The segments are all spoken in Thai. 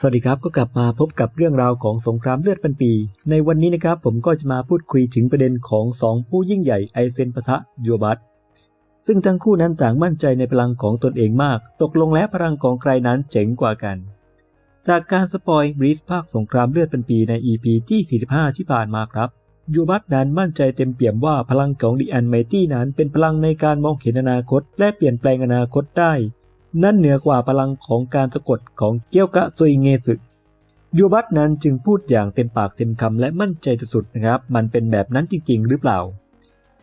สวัสดีครับก็กลับมาพบกับเรื่องราวของสงครามเลือดพันปี ในวันนี้นะครับผมก็จะมาพูดคุยถึงประเด็นของสองผู้ยิ่งใหญ่ไอเซนปะทะยูบัตซึ่งทั้งคู่นั้นต่างมั่นใจในพลังของตนเองมาก ตกลงแล้วพลังของใครนั้นเจ๋งกว่ากัน จากการสปอยบรีสภาคสงครามเลือดพันปีใน EP ที่ 45 ที่ผ่านมาครับยูบัตนั้นมั่นใจเต็มเปี่ยมว่าพลังของดิอันไมตี้นั้นเป็นพลังในการมองเห็นอนาคต และเปลี่ยนแปลงอนาคตได้ นั่นเหนือกว่าพลังของการสะกดของเกียวกะซุยเงสึยูบัตนั้นจึงพูดอย่างเต็มปากเต็มคำและมั่นใจสุดๆนะครับ มันเป็นแบบนั้นจริงๆ หรือเปล่า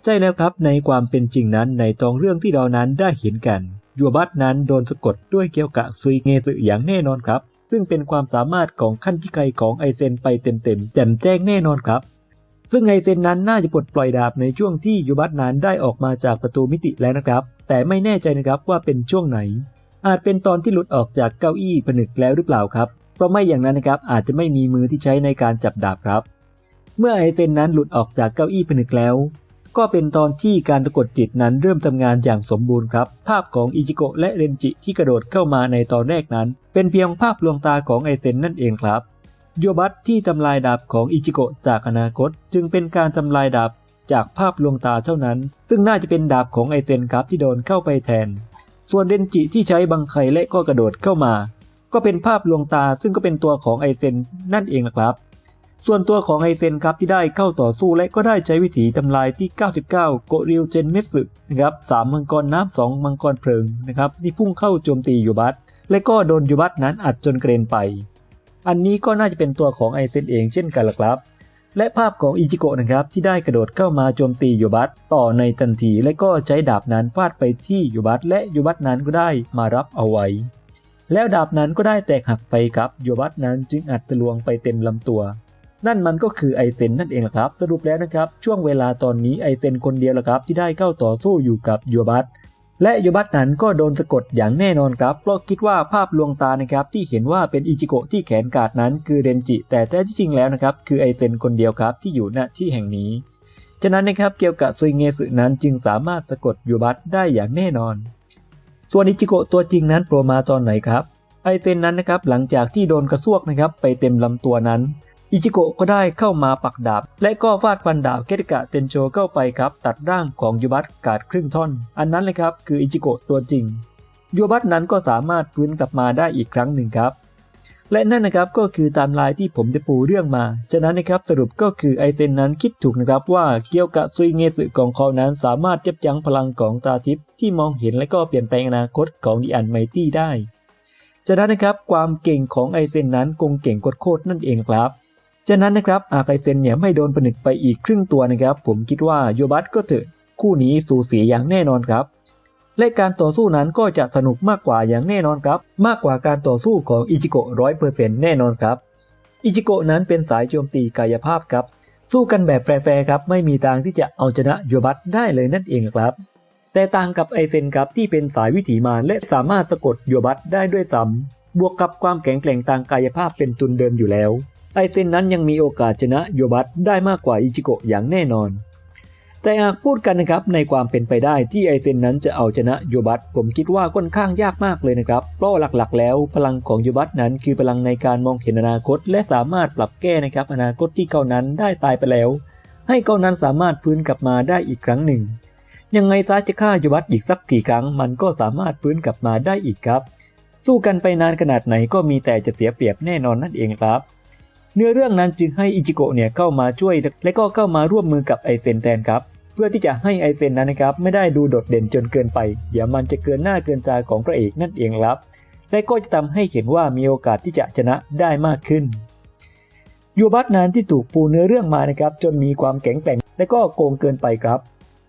ใช่แล้วครับในความเป็นจริงนั้นในตองเรื่องที่เรานั้นได้เห็นกันยูบัตนั้นโดนสะกดด้วยเกียวกะซุยเงสึอย่างแน่นอนครับ ซึ่งเป็นความสามารถของขั้นที่ไกลของไอเซนไปเต็มๆแจ่มแจ้งแน่นอนครับ ซึ่งไอเซนนั้นน่าจะปลดปล่อยดาบในช่วงที่ยูบัตนั้นได้ออกมาจากประตูมิติแล้วนะครับ แต่ไม่แน่ใจนะครับว่าเป็นช่วงไหน อาจเป็นตอนที่หลุดออกจากเก้าอี้ผนึกแล้วหรือเปล่าครับ เพราะไม่อย่างนั้นนะครับอาจจะไม่มีมือที่ใช้ในการจับดาบครับ เมื่อไอเซนนั้นหลุดออกจากเก้าอี้ผนึกแล้ว ก็เป็นตอนที่การตะกดจิตนั้นเริ่มทำงานอย่างสมบูรณ์ครับ ภาพของอิจิโกะและเรนจิที่กระโดดเข้ามาในตอนแรกนั้น เป็นเพียงภาพลวงตาของไอเซนนั่นเองครับโยบัตที่ทำลายดาบของอิจิโกะจากอนาคต จึงเป็นการทำลายดาบจากภาพลวงตาเท่านั้น ซึ่งน่าจะเป็นดาบของไอเซนครับที่โดนเข้าไปแทน ส่วนเดนจิที่ใช้บังไคและก็กระโดดเข้ามา ก็เป็นภาพลวงตาซึ่งก็เป็นตัวของไอเซนนั่นเองนะครับ ส่วนตัวของไอเซนครับที่ได้เข้าต่อสู้และก็ได้ใช้วิธีทำลายที่ 99 โกริวเจนเมสึนะครับสามมังกรน้ำสองมังกรเพลิงนะครับที่พุ่งเข้าโจมตียูบัตและก็โดนยูบัตนั้นอัดจนเกรนไป อันนี้ก็น่าจะเป็นตัวของไอเซนเองเช่นกันละครับ และภาพของอิจิโกะนะครับที่ได้กระโดดเข้ามาโจมตียูบัตต่อในทันที และก็ใช้ดาบนั้นฟาดไปที่ยูบัตและยูบัตนั้นก็ได้มารับเอาไว้ แล้วดาบนั้นก็ได้แตกหักไปครับยูบัตนั้นจึงอัดทะลวงไปเต็มลำตัว นั่นมันก็คือไอเซนนั่นเองครับ สรุปแล้วนะครับ ช่วงเวลาตอนนี้ไอเซนคนเดียวละครับที่ได้เข้าต่อสู้อยู่กับยูบัต และโยบัตนั้นก็โดนสะกดอย่างแน่นอนครับ เพราะคิดว่าภาพลวงตานะครับที่เห็นว่าเป็นอิจิโกะที่แขนกาดนั้นคือเรนจิ แต่แท้ที่จริงแล้วนะครับคือไอเซนคนเดียวครับที่อยู่ณที่แห่งนี้ ฉะนั้นนะครับเกี่ยวกับซุยเงสึนั้นจึงสามารถสะกดโยบัตได้อย่างแน่นอน ส่วนอิจิโกะตัวจริงนั้นโผล่มาตอนไหนครับไอเซนนั้นนะครับหลังจากที่โดนกระซวกนะครับไปเต็มลำตัวนั้น อิจิโกะก็ได้เข้ามาปักดาบ และก็ฟาดฟันดาบเกติกะเตนโจเข้าไปครับ ตัดร่างของยูบัตกาดครึ่งท่อน อันนั้นเลยครับคืออิจิโกะตัวจริงยูบัตนั้นก็สามารถฟื้นกลับมาได้อีกครั้งหนึ่งครับ และนั่นนะครับก็คือตามลายที่ผมจะปูเรื่องมาฉะนั้นนะครับสรุปก็คือไอเซนนั้นคิดถูกนะครับว่าเกี่ยวกับซุยเงสึของเขานั้นสามารถจับยั้งพลังของตาทิพย์ที่มองเห็นและก็เปลี่ยนแปลงอนาคตของดิอันไมตี้ได้ฉะนั้นนะครับความเก่งของไอเซนนั้นคงเก่งกดโคตรนั่นเองครับ ฉะนั้นนะครับอาไคเซนเนี่ยไม่โดนผนึกไปอีกครึ่งตัวนะครับ ผมคิดว่าโยบัตก็เถอะคู่นี้สูสีอย่างแน่นอนครับ และการต่อสู้นั้นก็จะสนุกมากกว่าอย่างแน่นอนครับ มากกว่าการต่อสู้ของอิจิโกะร้อยเปอร์เซ็นต์แน่นอนครับ อิจิโกะนั้นเป็นสายโจมตีกายภาพครับ สู้กันแบบแฟร์ๆครับ ไม่มีทางที่จะเอาชนะโยบัตได้เลยนั่นเองครับ แต่ต่างกับไอเซนครับที่เป็นสายวิถีมารและสามารถสะกดโยบัตได้ด้วยซ้ำบวกกับความแข็งแกร่งทางกายภาพเป็นทุนเดิมอยู่แล้ว ไอเซนนั้นยังมีโอกาสชนะโยบัตได้มากกว่าอิจิโกะอย่างแน่นอน แต่หากพูดกันนะครับในความเป็นไปได้ที่ไอเซนนั้นจะเอาชนะโยบัตผมคิดว่าค่อนข้างยากมากเลยนะครับ เพราะหลักๆ แล้วพลังของโยบัตนั้นคือพลังในการมองเห็นอนาคต และสามารถปรับแก้นะครับอนาคตที่เขานั้นได้ตายไปแล้ว ให้เขานั้นสามารถฟื้นกลับมาได้อีกครั้งหนึ่ง ยังไงซะจะฆ่าโยบัตอีกสักกี่ครั้ง มันก็สามารถฟื้นกลับมาได้อีกครับ สู้กันไปนานขนาดไหนก็มีแต่จะเสียเปรียบแน่นอนนั่นเองครับ เนื้อเรื่องนั้นจึงให้อิจิโกะเนี่ยเข้ามาช่วย และก็เข้ามาร่วมมือกับไอเซนแทนครับ เพื่อที่จะให้ไอเซนนั้นนะครับไม่ได้ดูโดดเด่นจนเกินไป เดี๋ยวมันจะเกินหน้าเกินใจของพระเอกนั่นเองครับ และก็จะทำให้เห็นว่ามีโอกาสที่จะชนะได้มากขึ้นยูบัตนั้นที่ถูกปูเนื้อเรื่องมานะครับจนมีความแข็งแกร่ง และก็โกงเกินไปครับ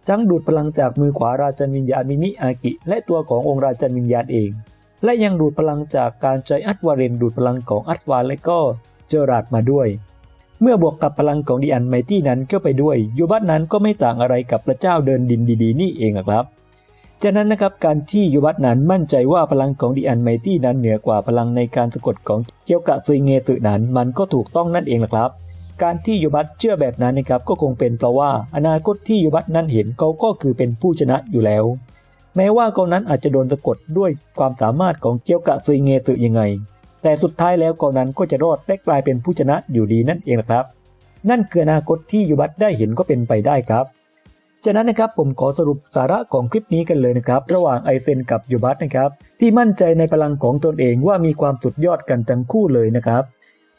จังดูดพลังจากมือขวาราชันวิญญาณมิมิอากิ และตัวขององค์ราชันวิญญาณเอง และยังดูดพลังจากการใช้อัตวาเรนดูดพลังของอัตวาและก็ เจอราดมาด้วย เมื่อบวกกับพลังของดิอันไมตี้นั้นเข้าไปด้วยยูบัตนั้นก็ไม่ต่างอะไรกับพระเจ้าเดินดินดีๆ นี่เองครับฉะนั้นนะครับการที่ยูบัตนั้นมั่นใจว่าพลังของดิอันไมตี้นั้นเหนือกว่าพลังในการสะกดของเกียวกะซุยเงสึนั้น มันก็ถูกต้องนั่นเองครับ การที่ยูบัตเชื่อแบบนั้นนะครับก็คงเป็นเพราะว่าอนาคตที่ยูบัตนั้นเห็นเขาก็คือเป็นผู้ชนะอยู่แล้ว แม้ว่าเขานั้นอาจจะโดนสะกดด้วยความสามารถของเกียวกะซุยเงสึยังไง แต่สุดท้ายแล้วกองนั้นก็จะรอดและกลายเป็นผู้ชนะอยู่ดีนั่นเองนะครับ นั่นคืออนาคตที่ยูบัตได้เห็นก็เป็นไปได้ครับฉะนั้นนะครับผมขอสรุปสาระของคลิปนี้กันเลยนะครับ ระหว่างไอเซนกับยูบัตนะครับ ที่มั่นใจในพลังของตนเองว่ามีความสุดยอดกันทั้งคู่เลยนะครับ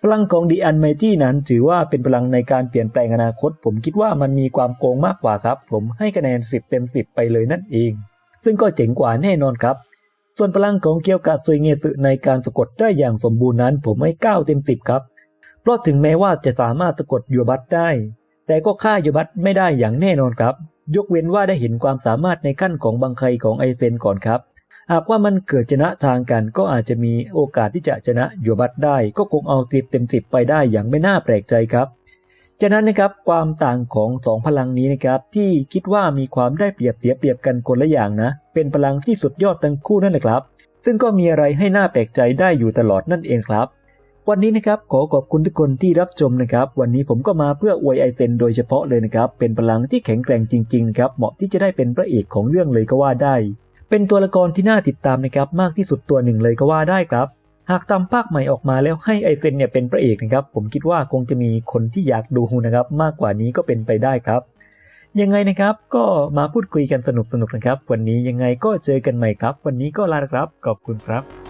พลังของดีอันไมจี้นั้นถือว่าเป็นพลังในการเปลี่ยนแปลงอนาคต ผมคิดว่ามันมีความโกงมากกว่าครับ ผมให้คะแนน 10 เต็ม 10 ไปเลยนั่นเอง ซึ่งก็เจ๋งกว่าแน่นอนครับ ส่วนพลังของเกียวกะซุยเงสึในการสะกดได้อย่างสมบูรณ์นั้นผมให้9เต็ม10 ครับ เพราะถึงแม้ว่าจะสามารถสะกดยูบัตได้ แต่ก็ฆ่ายูบัตไม่ได้อย่างแน่นอนครับ ยกเว้นว่าได้เห็นความสามารถในขั้นของบังไคของไอเซนก่อนครับ หากว่ามันเกิดชนะทางกันก็อาจจะมีโอกาสที่จะชนะยูบัตได้ ก็คงเอาติดเต็มสิบไปได้อย่างไม่น่าแปลกใจครับ ฉะนั้นนะครับความต่างของสองพลังนี้นะครับที่คิดว่ามีความได้เปรียบเสียเปรียบกันคนละอย่างนะ เป็นพลังที่สุดยอดทั้งคู่นั่นแหละครับ ซึ่งก็มีอะไรให้หน่าแปลกใจได้อยู่ตลอดนั่นเองครับ วันนี้นะครับขอขอบคุณทุกคนที่รับชมนะครับ วันนี้ผมก็มาเพื่ออวยไอเซนโดยเฉพาะเลยนะครับ เป็นพลังที่แข็งแกร่งจริงๆครับเหมาะที่จะได้เป็นพระเอกของเรื่องเลยก็ว่าได้ เป็นตัวละครที่น่าติดตามนะครับมากที่สุดตัวหนึ่งเลยก็ว่าได้ครับ หากทำภาคใหม่ออกมาแล้วให้ไอเซนเนี่ยเป็นพระเอกนะครับ ผมคิดว่าคงจะมีคนที่อยากดูนะครับ มากกว่านี้ก็เป็นไปได้ครับ ยังไงนะครับ ก็มาพูดคุยกันสนุกๆนนะครับ วันนี้ยังไงก็เจอกันใหม่ครับ วันนี้ก็ลาครับขอบคุณครับ